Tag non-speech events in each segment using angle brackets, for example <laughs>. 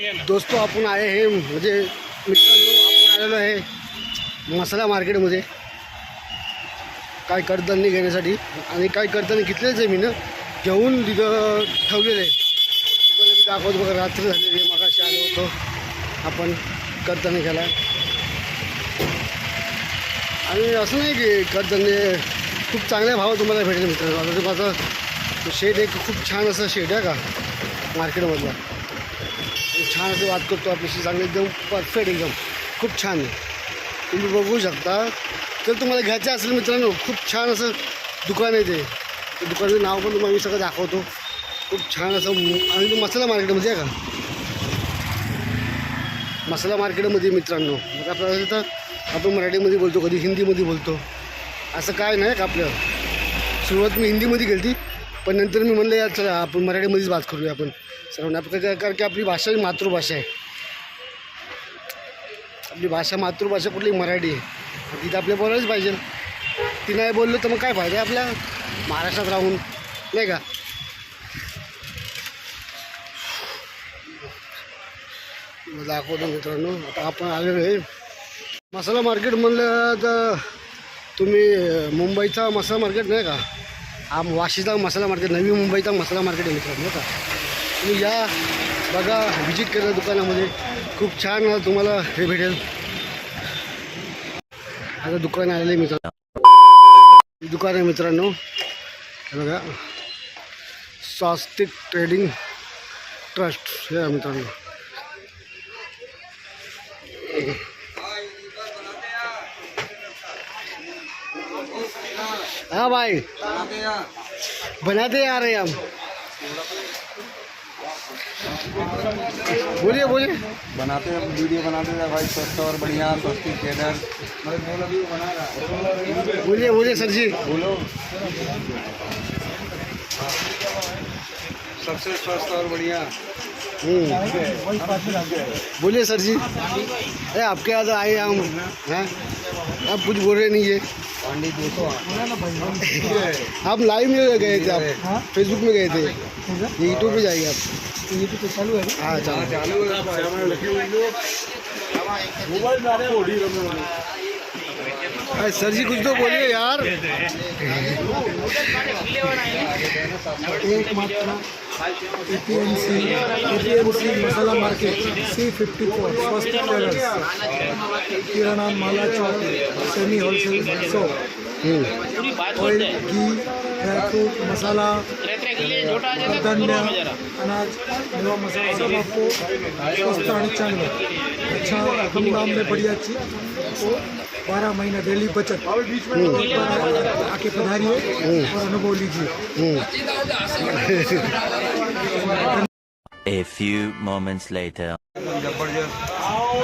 दोस्तों आपण आहे हे म्हणजे मित्रांनो आपण आलेलो आहे मसाला मार्केटमध्ये. काय कडधान्य घेण्यासाठी आणि काय कडधान्य घेतलेच आहे मी ना घेऊन तिथं ठेवलेलं आहे. तुम्हाला मी दाखवतो बघा रात्र झालेली आहे मगाशी आलो होतो आपण कडधान्य घ्यायला. आणि असं नाही की कडधान्य खूप चांगल्या भाव तुम्हाला भेटेल मित्रांनो. आता ते माझं शेड एक खूप छान असं शेड आहे का मार्केटमधला. छान असं वाद करतो आपल्याशी चांगलं एकदम परफेक्ट एकदम. खूप छान आहे. तुम्ही बघू शकता. तर तुम्हाला घ्यायचं असेल मित्रांनो खूप छान असं दुकान आहे ते. दुकानाचं नाव पण तुम्हाला मी सगळं दाखवतो. खूप छान असं आणि तो मसाला मार्केटमध्ये आहे का? मसाला मार्केटमध्ये मित्रांनो. मग आपल्याला तर आपण मराठीमध्ये बोलतो कधी हिंदीमध्ये बोलतो. असं काय नाही का आपलं? सुरुवात मी हिंदीमध्ये केली ती पण नंतर मी म्हणलं या चला आपण मराठीमध्येच बात करूया आपण. सर्वांना आपण काय कारण की आपली भाषा ही मातृभाषा आहे. आपली भाषा मातृभाषा कुठली? मराठी आहे. तिथं आपल्या बोलायलाच पाहिजे. ती नाही बोललो तर मग काय फायदा आहे आपल्या महाराष्ट्रात राहून नाही का? दाखवतो मित्रांनो. आता आपण आलेलो आहे. मसाला मार्केट म्हणलं तर तुम्ही मुंबईचा मसाला मार्केट नाही का? हा वाशीचा मसाला मार्केट नवी मुंबईचा मसाला मार्केट आहे मित्रांनो का तुम्ही या बघा व्हिजिट करा दुकानामध्ये. खूप छान तुम्हाला हे भेटेल. आता दुकान आलेलं आहे मित्रांनो दुकान आहे मित्रांनो. हे बघा. स्वास्तिक ट्रेडिंग ट्रस्ट हे मित्रांनो. हाँ भाई। बनाते आ रहे हम। बोलिए बोलिए। बनाते हैं वीडियो बनाते हैं भाई स्वस्थ और बढ़िया सस्ती ट्रेडर बोलिए बोलिए सर जी। बोलो। सबसे स्वस्थ और बढ़िया। बोलिए सर जी। अरे आपके यहाँ तो आए हम हैं? आप कुछ बोल रहे नहीं है। आप लाइव में गए थे आप? फेसबुक में गए थे? यूट्यूब पे जाइए आप? यूट्यूब पे चालू है हाँ चालू है। चालू मोबाइल अरे सर जी कुछ तो बोलिए यार। एक मात्रा A P M C A P M C masala market C fifty four first tailors किराणा माला चौक semi wholesale shop hmm, oil घी ड्रायफ्रूट मसाला धान्य अनाज मेवा मसाला सब आपको स्वस्त आणि चांगलं. अच्छा कम दाम में बढ़िया चीज आपको बारह महीना डेली बचत आके पधारिए और अनुभव लीजिए। A few moments later.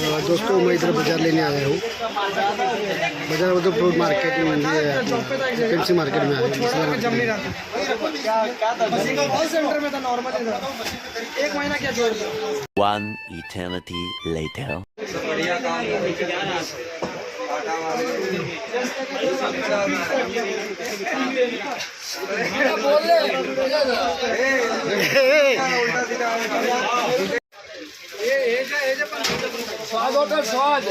दोस्तों मैं इधर बाजार लेने आया हूँ बाजार मतलब फ्रूट मार्केट में पेप्सी मार्केट में आया हूँ मसाला मार्केट में। सेंटर में था नॉर्मल एक महीना क्या जोड़ One eternity later. बढ़िया <laughs> काम टाटा स्वाद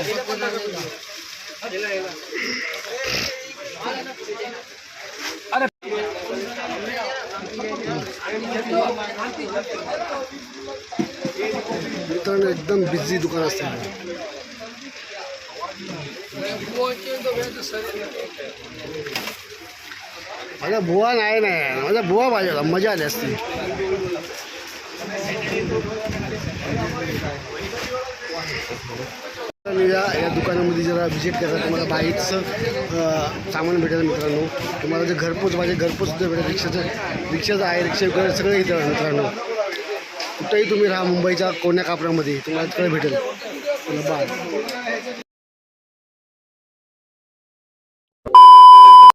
मित्रांनो एकदम बिझी दुकान असते माझा बुवा नाही नाही माझा बुवा पाहिजे मजा आली असती या या दुकानामध्ये जरा व्हिजिट करा. तुम्हाला बाईकचं सामान भेटेल मित्रांनो. तुम्हाला जे घरपोच पाहिजे घरपोच सुद्धा भेटेल. रिक्षाचं रिक्षाचं आहे रिक्षा वगैरे सगळं इथं मित्रांनो. कुठेही तुम्ही राहा मुंबईच्या कोण्या कापडामध्ये तुम्हाला सगळं भेटेल. बाय